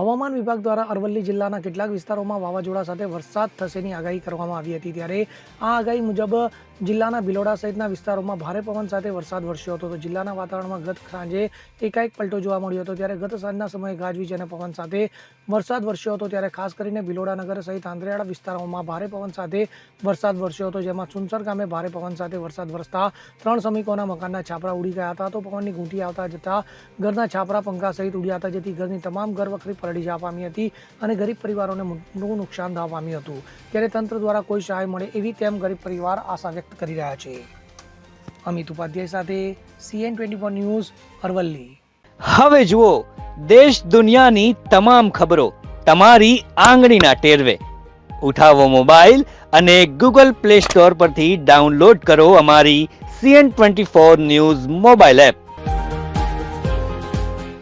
હવામાન વિભાગ દ્વારા અરવલ્લી જિલ્લાના કેટલાક વિસ્તારોમાં વાવાઝોડા સાથે વરસાદ થશેની આગાહી કરવામાં આવી હતી ત્યારે આ આગાહી મુજબ જિલ્લાના ભિલોડા સહિતના વિસ્તારોમાં ભારે પવન સાથે વરસાદ વરસ્યો હતો. તો જિલ્લાના વાતાવરણમાં ગત સાંજે એકાએક પલટો જોવા મળ્યો હતો. ત્યારે ગત સાંજના સમયે ગાજવીજ અને પવન સાથે વરસાદ વરસ્યો હતો. ત્યારે ખાસ કરીને ભિલોડા નગર સહિત આંધ્રેવાડા વિસ્તારોમાં ભારે પવન સાથે વરસાદ વરસ્યો હતો, જેમાં સુનસર ગામે ભારે પવન સાથે વરસાદ વરસતા ત્રણ શ્રમિકોના મકાનના છાપરા ઉડી ગયા હતા. તો પવનની ઘૂંટી આવતા જતા ઘરના છાપરા, પંખા સહિત ઉડ્યા હતા, જેથી ઘરની તમામ ઘર વખરી પલળી જવા પામી હતી અને ગરીબ પરિવારોને મોટું નુકસાન થવા પામ્યું હતું. ત્યારે તંત્ર દ્વારા કોઈ સહાય મળે એવી તેમ ગરીબ પરિવાર આશા વ્યક્ત કરી રહ્યા છે. અમિત ઉપાધ્યાય સાથે CN twenty four news, Aravalli. હવે જુઓ, દેશ દુનિયાની તમામ ખબરો તમારી આંગળીના ટેરવે. ઉઠાવો મોબાઈલ અને ગૂગલ પ્લે સ્ટોર પરથી ડાઉનલોડ કરો અમારી CN twenty four news mobile app.